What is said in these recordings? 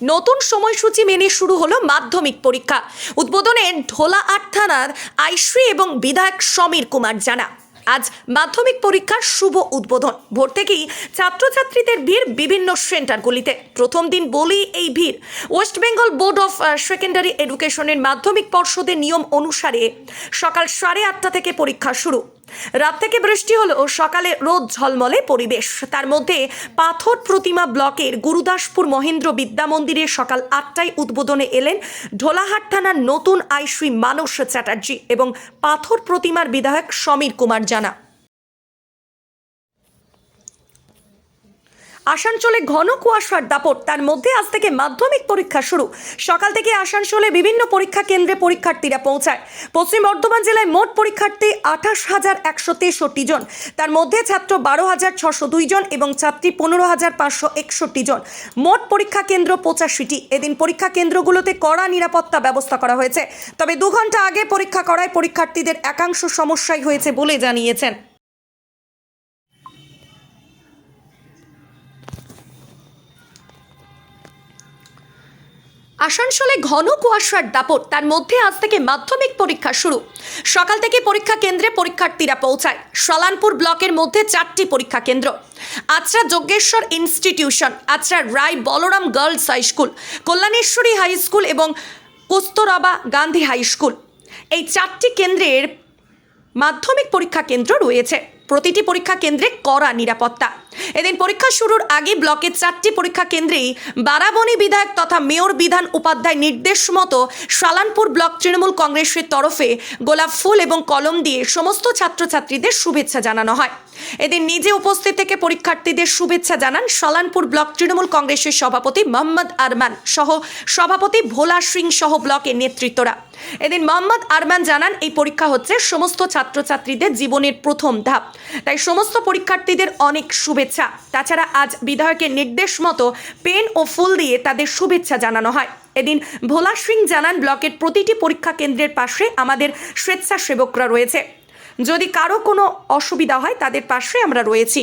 নতুন সময়সূচি মেনে শুরু হলো মাধ্যমিক পরীক্ষা। উদ্বোধনে ঢোলা আট থানার আইশ্রী এবং বিধায়ক সমীর কুমার জানা। আজ মাধ্যমিক পরীক্ষার শুভ উদ্বোধন। ভোর থেকেই ছাত্রছাত্রীদের ভিড় বিভিন্ন সেন্টারগুলিতে। প্রথম দিন বলি এই ভিড়। West Bengal board of secondary এডুকেশনের মাধ্যমিক পর্ষদের নিয়ম অনুসারে সকাল সাড়ে আটটা থেকে পরীক্ষা শুরু। রাত থেকে বৃষ্টি হলো সকালে রোদ ঝলমলে পরিবেশ। তার মধ্যে পাথর প্রতিমা ব্লকের গুরুদাসপুর মহেন্দ্র বিদ্যা মন্দিরে সকাল আটটায় উদ্বোধনে এলেন ঢোলাহাট থানার নতুন আইসুই মানস চ্যাটার্জি এবং পাথর প্রতিমার বিধায়ক সমীর কুমার জানা। আসানসোলে ঘন কুয়াশার দাপট। তার মধ্যে আজ থেকে মাধ্যমিক পরীক্ষা শুরু। সকাল থেকে আসানসোলে বিভিন্ন পরীক্ষা কেন্দ্রে পরীক্ষার্থীরা পৌঁছায়। পশ্চিম বর্ধমান জেলায় মোট পরীক্ষার্থী আঠাশ হাজার একশো তেষট্টি জন। তার মধ্যে ছাত্র বারো হাজার ছশো দুই জন এবং ছাত্রী পনেরো হাজার পাঁচশো একষট্টি জন। মোট পরীক্ষা কেন্দ্র পঁচাশিটি। এদিন পরীক্ষা কেন্দ্রগুলোতে কড়া নিরাপত্তা ব্যবস্থা করা হয়েছে। তবে দু ঘণ্টা আগে পরীক্ষা করায় পরীক্ষার্থীদের একাংশ সমস্যাই হয়েছে বলে জানিয়েছেন। আসানসোলে ঘন কুয়াশার দাপট, তার মধ্যে আজ থেকে মাধ্যমিক পরীক্ষা শুরু। সকাল থেকে পরীক্ষা কেন্দ্রে পরীক্ষার্থীরা পৌঁছায়। সলানপুর ব্লকের মধ্যে চারটি পরীক্ষা কেন্দ্র। Achra Jajneswar institution Achra Roy Balaram girls high school, Kalyaneswari high school এবং কস্তুরবা গান্ধী হাই স্কুল। এই চারটি কেন্দ্রের মাধ্যমিক পরীক্ষা কেন্দ্র রয়েছে। প্রতিটি পরীক্ষা কেন্দ্রে কড়া নিরাপত্তা। এদিন পরীক্ষা শুরুর আগে ব্লকের চারটি পরীক্ষা কেন্দ্রেই বারাবণী বিধায়ক তথা মেয়র বিধান উপাধ্যায় নির্দেশ মতো সালানপুর ব্লক তৃণমূল কংগ্রেসের তরফে গোলাপ ফুল এবং কলম দিয়ে সমস্ত ছাত্রছাত্রীদের শুভেচ্ছা জানানো হয়। এদিন নিজে উপস্থিত থেকে পরীক্ষার্থীদের শুভেচ্ছা জানান সালানপুর ব্লক তৃণমূল কংগ্রেসের সভাপতি মোহাম্মদ আরমান সহ সভাপতি ভোলা সিং সহ ব্লকের নেতৃত্বরা। এদিন মোহাম্মদ আরমান জানান, এই পরীক্ষা হচ্ছে সমস্ত ছাত্রছাত্রীদের জীবনের প্রথম ধাপ। তাই সমস্ত পরীক্ষার্থীদের অনেক শুভেচ্ছা তাছাড়া আজ বিধায়কের নির্দেশ মতো পেন ও ফুল দিয়ে তাদের শুভেচ্ছা জানানো হয়। এদিন ভোলা সিং জানান, ব্লকের প্রতিটি পরীক্ষা কেন্দ্রের পাশে আমাদের স্বেচ্ছাসেবকরা রয়েছে। যদি কারও কোনো অসুবিধা হয়, তাদের পাশে আমরা রয়েছি।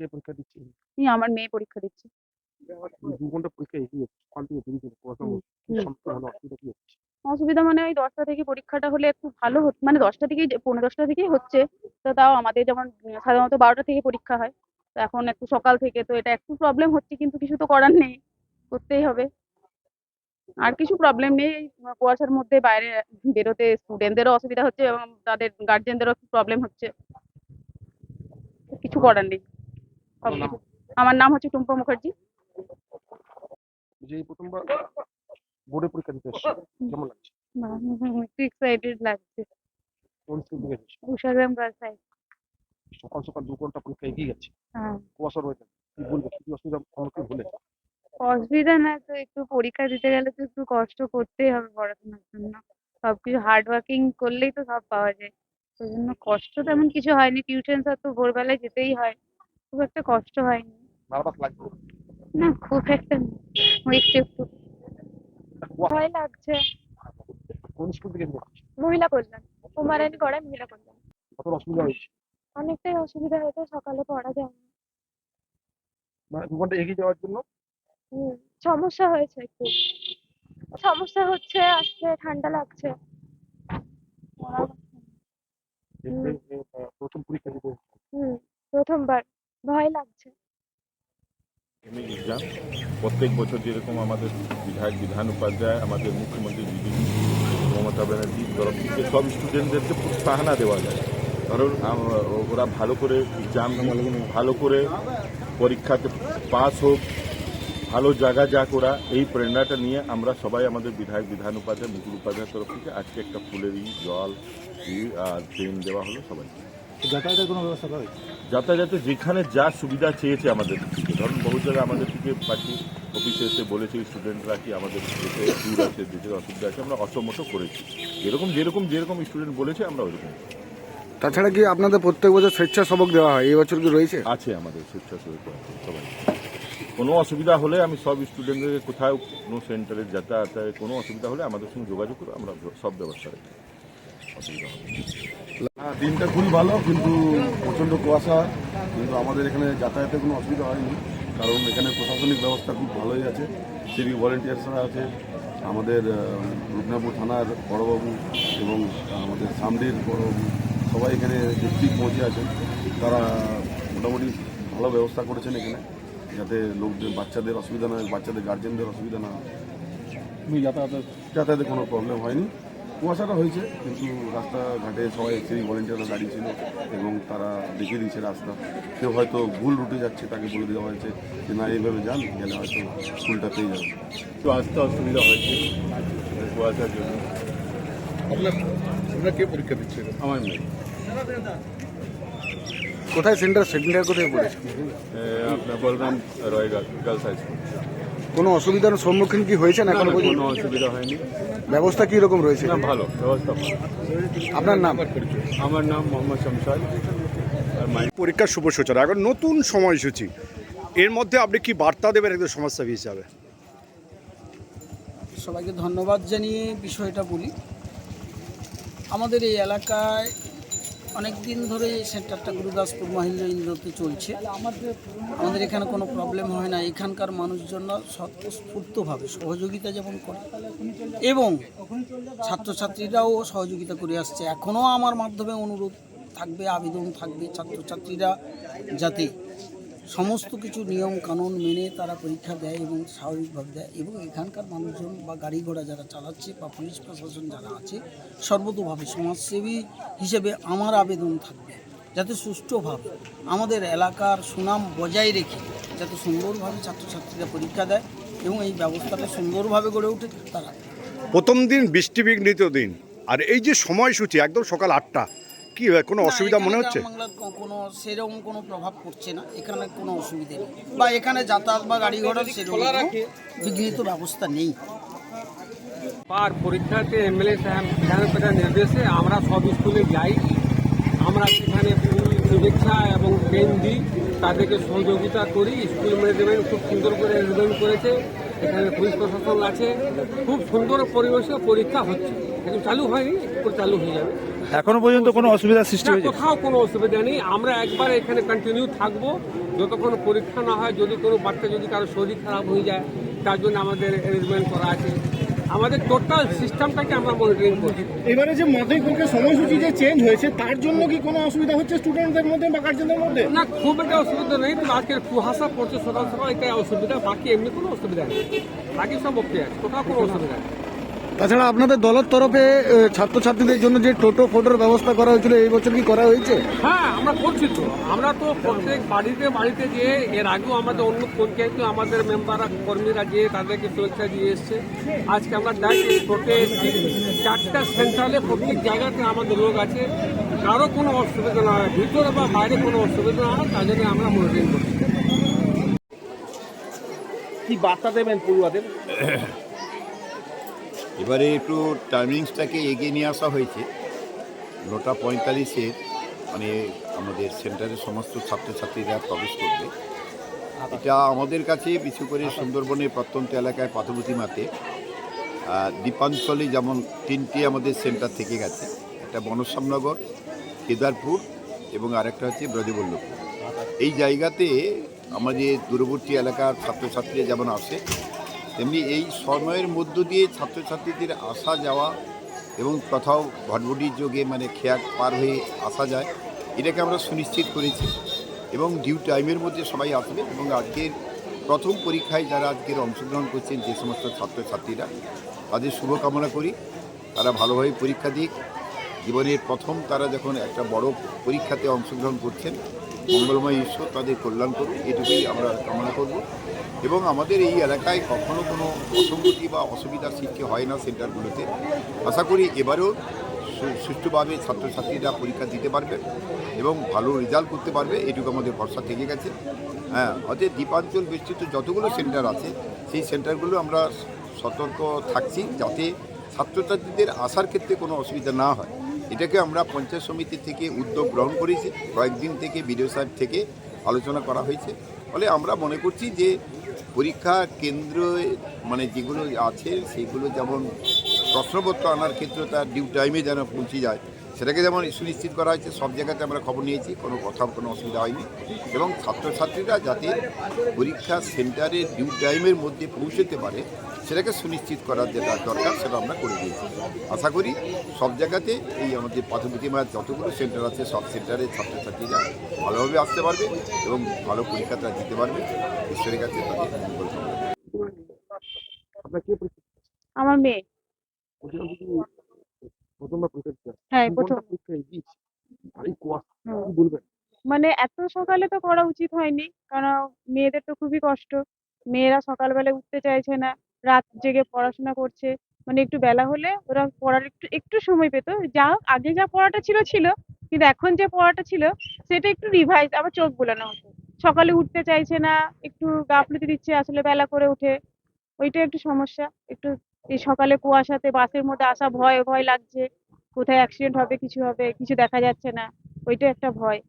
কে পরীক্ষা দিচ্ছে। আমার মেয়ে পরীক্ষা দিচ্ছে। দু ঘণ্টা পরীক্ষা এগিয়ে সকাল থেকে দেরি করে পড়াশোনা হুম, কি হুম। সমস্যা হলো অসুবিধা কি হচ্ছে? অসুবিধা মানে ওই দশটা থেকে পরীক্ষাটা হলে একটু ভালো হতো মানে দশটা থেকেই পৌনে দশটা থেকেই হচ্ছে। তো তাও আমাদের যেমন উম সাধারণত বারোটা থেকে পরীক্ষা হয়। তো এখন একটু সকাল থেকে তো এটা একটু প্রবলেম হচ্ছে কিন্তু কিছু তো করার নেই। করতেই হবে। আর কিছু প্রবলেম নেই এই কুয়াশার মধ্যে বাইরে বেরোতে স্টুডেন্টদেরও অসুবিধা হচ্ছে এবং তাদের গার্জেনদেরও একটু প্রবলেম হচ্ছে। কিছু করার নেই সব আপনার নাম? কিছু- আমার নাম হচ্ছে টুম্পা মুখার্জি। যে প্রথমবার বোর্ডে পরীক্ষা দিতে এসছে। কেমন লাগছে? একটু এক্সাইটেড লাগছে। কোন স্কুল থেকে এসেছে? উষাগ্রাম গার্লস হাই সকাল সকাল দু ঘণ্টা পরীক্ষা এগিয়ে গেছে। হ্যাঁ। কুয়াশা রয়েছে কি বলবে? কি অসুবিধা সম্মুখীন হলে অসুবিধা না তো একটু পরীক্ষা দিতে গেলে তো একটু কষ্ট করতেই হবে পড়াশোনার জন্য। সবকিছু হার্ড ওয়ার্কিং করলেই তো সব পাওয়া যায়। ওই জন্য কষ্ট তেমন কিছু হয়নি। টিউশন স্যার তো ভোরবেলায় যেতেই হয়। খুব একটা কষ্ট হয়নি। নার্ভাস লাগছে না খুব একটা ওই একটু একটু। ভয় লাগছে। কোন স্কুল থেকে মহিলা কল্যাণ। কুমারানি গড়ায় মহিলা কল্যাণ। কত অসুবিধা হয়েছে? অনেকটাই অসুবিধা হয়তো সকালে পড়া যায় না। মানে দু ঘণ্টা এগিয়ে যাওয়ার জন্য? সমস্যা হয়েছে একটু। সমস্যা হচ্ছে আসছে ঠান্ডা লাগছে। এই যে, প্রথম পরীক্ষা দিতে হুম প্রথমবার। ভয় লাগছে। প্রত্যেক বছর যেরকম আমাদের বিধায়ক, বিধান উপাধ্যায়, আমাদের মুখ্যমন্ত্রী দিদি মমতা ব্যানার্জির তরফ থেকে সব স্টুডেন্টদেরকে প্রোৎসাহনা দেওয়া যায়। কারণ ওরা ভালো করে এক্সাম ভালো করে পরীক্ষাতে পাস হোক, ভালো জায়গা যাক ওরা, এই প্রেরণাটা নিয়ে আমরা সবাই আমাদের বিধায়ক, বিধান উপাধ্যায়, মুকুল উপাধ্যায়ের তরফ থেকে আজকে একটা ফুলের ই জল আর ট্রেন দেওয়া হলো সবাইকে। যাতায়াতের কোনো ব্যবস্থা করা হয়েছে? যাতায়াতে যেখানে যা সুবিধা চেয়েছে আমাদের থেকে ধরুন বহু জায়গায় আমাদের থেকে পার্টি অফিসে এসে বলেছে স্টুডেন্টরা কি আমাদের দেশে দূর আছে দেশের অসুবিধা আছে আমরা অসম্মত করেছি। যেরকম যেরকম যেরকম স্টুডেন্ট বলেছে আমরা ওইরকম তাছাড়া কি আপনাদের প্রত্যেক বছর স্বেচ্ছাসেবক দেওয়া হয়? এই বছর কি রয়েছে? আছে আমাদের স্বেচ্ছাসেবক সবাই। কোনো অসুবিধা হলে আমি সব স্টুডেন্টদের কোথাও কোনো সেন্টারে যাতায়াতে কোনো অসুবিধা হলে আমাদের সঙ্গে যোগাযোগ করে আমরা সব ব্যবস্থা রাখি। অসুবিধা হবে হ্যাঁ, দিনটা খুবই ভালো কিন্তু প্রচণ্ড কুয়াশা কিন্তু আমাদের এখানে যাতায়াতে কোনো অসুবিধা হয়নি কারণ এখানে প্রশাসনিক ব্যবস্থা খুব ভালোই আছে সিভিক ভলেন্টিয়ার্সরা আছে আমাদের রূপনাপুর থানার বড়বাবু এবং আমাদের সামডির বড়বাবু সবাই এখানে ডিস্ট্রিক্ট পৌঁছে আছেন। তারা মোটামুটি ভালো ব্যবস্থা করেছেন এখানে যাতে লোকদের বাচ্চাদের অসুবিধা না হয় বাচ্চাদের গার্জেনদের অসুবিধা না হয়। যাতায়াতের যাতায়াতে কোনো প্রবলেম হয়নি। কুয়াশাটা হয়েছে। কিন্তু রাস্তাঘাটে সবাই সিভিক ভলেন্টিয়াররা দাঁড়িয়ে ছিল এবং তারা দেখিয়ে দিয়েছে রাস্তা। কেউ হয়তো ভুল রুটে যাচ্ছে তাকে বলে দেওয়া হয়েছে যে না এইভাবে যান গেলে হয়তো স্কুলটা পেয়ে যাবে। একটু আসতে অসুবিধা হয়েছে কুয়াশার জন্য। আপনার আপনার কে পরীক্ষা দিচ্ছে? আমার মেয়ে। কোথায় সেন্টার? সেন্টার কোথায় পড়েছে? আপনার Balaram Roy girls high school. কোনো অসুবিধার সম্মুখীন কি হয়েছেন না, এখন কোনো অসুবিধা হয়নি। ব্যবস্থা কি রকম রয়েছে? না ভালো ব্যবস্থা ভালো। আপনার নাম? আমার নাম মোহাম্মদ শামসাদ পরীক্ষার শুভ সূচনা। এখন নতুন সময়সূচি। এর মধ্যে আপনি কি বার্তা দেবেন একজন সমাজসেবী হিসাবে? সবাইকে ধন্যবাদ জানিয়ে বিষয়টা বলি। আমাদের এই এলাকায় অনেক দিন ধরে এই সেন্টারটা গুরুদাসপুর মহেন্দ্র ইন্দ্রতে চলছে। আমাদের এখানে কোনো প্রবলেম হয় না। এখানকার মানুষজনরা স্বতঃস্ফূর্তভাবে সহযোগিতা যেমন করে এবং ছাত্রছাত্রীরাও সহযোগিতা করে আসছে। এখনও আমার মাধ্যমে অনুরোধ থাকবে, আবেদন থাকবে ছাত্রছাত্রীরা যাতে সমস্ত কিছু নিয়ম কানুন মেনে তারা পরীক্ষা দেয় এবং স্বাভাবিকভাবে দেয় এবং এখানকার মানুষজন বা গাড়ি ঘোড়া যারা চালাচ্ছে বা পুলিশ প্রশাসন যারা আছে, সর্বতোভাবে সমাজসেবী হিসেবে আমার আবেদন থাকবে যাতে সুষ্ঠুভাবে আমাদের এলাকার সুনাম বজায় রেখে যাতে সুন্দরভাবে ছাত্রছাত্রীরা পরীক্ষা দেয় এবং এই ব্যবস্থাটা সুন্দরভাবে গড়ে ওঠে তারা প্রথম দিন বৃষ্টিবিঘ্নিত দিন। আর এই যে সময়সূচি, একদম সকাল আটটা কি হয়, কোনো অসুবিধা মনে হচ্ছে? কোনো সেরকম কোনো প্রভাব পড়ছে না। এখানে কোনো অসুবিধে নেই। বা এখানে যাতায়াত বা গাড়ি ঘোড়ার সেরকম বিঘ্নিত ব্যবস্থা নেই। পার পরীক্ষাতে এমএলএ সাহেব বিধানসভার নির্দেশে আমরা সব স্কুলে যাই। আমরা সেখানে শুভেচ্ছা এবং পেন দিই তাদেরকে সহযোগিতা করি। স্কুল ম্যানেজমেন্ট খুব সুন্দর করে অ্যারেঞ্জমেন্ট করেছে। এখানে পুলিশ প্রশাসন আছে। খুব সুন্দর পরিবেশে পরীক্ষা হচ্ছে। এখন চালু হয়নি একটু চালু হয়ে যাবে। এখনও পর্যন্ত কোনো অসুবিধার সৃষ্টি হয়েছে? কোথাও কোনো অসুবিধা নেই। আমরা একবার এখানে কন্টিনিউ থাকব। যতক্ষণ পরীক্ষা না হয় যদি কোনো বাচ্চা যদি কারও শরীর খারাপ হয়ে যায় তার জন্য আমাদের অ্যারেঞ্জমেন্ট করা আছে। আমাদের টোটাল সিস্টেমটাকে আমরা মনিটরিং করছি। এবারে যে মাধ্যমিক পরীক্ষার সময়সূচি যে চেঞ্জ হয়েছে তার জন্য কি কোনো অসুবিধা হচ্ছে স্টুডেন্টদের মধ্যে বা গার্জেনদের মধ্যে? না খুব একটা অসুবিধা নেই তো আজকের কুয়াশা পড়ছে সকাল সকাল এটাই অসুবিধা বাকি এমনি কোনো অসুবিধা নেই। বাকি সব ওকে আছে কোথাও কোনো অসুবিধা নেই। তাছাড়া আপনাদের দলের তরফে ছাত্রছাত্রীদের জন্য যে টোটো ফোটোর ব্যবস্থা করা হয়েছিল এই বছর কি করা হয়েছে? হ্যাঁ আমরা করছি তো। আমরা তো প্রত্যেক বাড়িতে বাড়িতে গিয়ে এর আগেও আমাদের অন্য পঞ্চায়েতে আমাদের মেম্বাররা কর্মীরা গিয়ে তাদেরকে শুভেচ্ছা দিয়ে এসছে। আজকে আমরা দেখি টোটে এসছি। চারটা সেন্ট্রালে প্রত্যেক জায়গাতে আমাদের লোক আছে। কারও কোনো অসুবিধা না হয়। ভিতরে বা বাইরে কোনো অসুবিধা না হয় তার জন্য আমরা মনিটরিং করছি। কি বার্তা দেবেন পড়ুয়াদের? এবারে একটু টাইমিংসটাকে এগিয়ে নিয়ে আসা হয়েছে। নটা পঁয়তাল্লিশের মানে আমাদের সেন্টারের সমস্ত ছাত্রছাত্রীরা প্রবেশ করবে। এটা আমাদের কাছে বিশেষ করে সুন্দরবনের প্রত্যন্ত এলাকায় পাথবতী মাতে দ্বীপাঞ্চলে যেমন তিনটি আমাদের সেন্টার থেকে গেছে, একটা বনশ্যামনগর, কেদারপুর এবং আরেকটা হচ্ছে ব্রজবল্লভপুর। এই জায়গাতে আমাদের দূরবর্তী এলাকার ছাত্রছাত্রীরা যেমন আসে তেমনি এই সময়ের মধ্য দিয়ে ছাত্রছাত্রীদের আসা যাওয়া এবং কোথাও ভটভটির যোগে মানে খেয়া পার হয়ে আসা যায়, এটাকে আমরা সুনিশ্চিত করেছি। এবং ডিউ টাইমের মধ্যে সবাই আসবে এবং আজকের প্রথম পরীক্ষায় যারা আজকের অংশগ্রহণ করছেন যে সমস্ত ছাত্রছাত্রীরা, তাদের শুভকামনা করি। তারা ভালোভাবে পরীক্ষা দিক। জীবনের প্রথম তারা যখন একটা বড় পরীক্ষাতে অংশগ্রহণ করছেন মঙ্গলময় ঈশ্বর, তাদের কল্যাণ করুন এটুকুই আমরা কামনা করব। এবং আমাদের এই এলাকায় কখনো কোনো অসঙ্গতি বা অসুবিধার সৃষ্টি হয় না সেন্টারগুলোতে। আশা করি এবারেও সুষ্ঠুভাবে ছাত্রছাত্রীরা পরীক্ষা দিতে পারবে এবং ভালো রেজাল্ট করতে পারবে, এটুকু আমাদের ভরসা থেকে গেছে। হ্যাঁ অতএব দ্বীপাঞ্চল বেষ্টিত যতগুলো সেন্টার আছে, সেই সেন্টারগুলো আমরা সতর্ক থাকছি যাতে ছাত্রছাত্রীদের আসার ক্ষেত্রে কোনো অসুবিধা না হয়। এটাকে আমরা পঞ্চায়েত সমিতি থেকে উদ্যোগ গ্রহণ করেছি। কয়েকদিন থেকে বিডিও সাহেব থেকে আলোচনা করা হয়েছে। ফলে আমরা মনে করছি যে পরীক্ষা কেন্দ্র মানে যেগুলো আছে, সেগুলো যেমন প্রশ্নপত্র আনার ক্ষেত্রে তার ডিউ টাইমে যেন পৌঁছে যায় সেটাকে যেমন সুনিশ্চিত করা হয়েছে সব জায়গাতে আমরা খবর নিয়েছি কোনো কোথাও কোনো অসুবিধা হয়নি। এবং ছাত্রছাত্রীরা যাতে পরীক্ষা সেন্টারে ডিউ টাইমের মধ্যে পৌঁছতে পারে সেটাকে সুনিশ্চিত করার যেটা দরকার সেটা আমরা করে দিয়েছি। আশা করি সব জায়গাতে এই আমাদের প্রাথমিক মায়ের যতগুলো সেন্টার আছে সব সেন্টারে ছাত্রছাত্রীরা ভালোভাবে আসতে পারবে এবং ভালো পরীক্ষাটা দিতে পারবে। ঈশ্বরের কাছে তাদের পরীক্ষা? আমার মেয়ে। প্রথমবার হ্যাঁ প্রথম পরীক্ষা দিয়েছে আর কুয়াশা কি বলবেন? মানে এত সকালে তো করা উচিত হয়নি কারণ মেয়েদের তো খুবই কষ্ট। মেয়েরা সকালবেলা উঠতে চাইছে না রাত জেগে পড়াশোনা করছে মানে একটু বেলা হলে ওরা পড়ার একটু একটু সময় পেতো। যা আগে যা পড়াটা ছিল ছিল কিন্তু এখন যে পড়াটা ছিল সেটা একটু রিভাইজ আবার চোখ বোলানো হতো। সকালে উঠতে চাইছে না একটু গাফলতি দিচ্ছে আসলে বেলা করে উঠে ওইটা একটু সমস্যা একটু এই সকালে কুয়াশাতে বাসের মধ্যে আসা ভয় ভয় লাগছে। কোথায় অ্যাক্সিডেন্ট হবে কিছু হবে কিছু দেখা যাচ্ছে না। ওইটা একটা ভয়।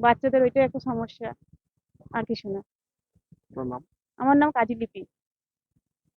বাচ্চাদের ওইটাই একটা সমস্যা। আর কিছু না। আমার নাম কাজী লিপি।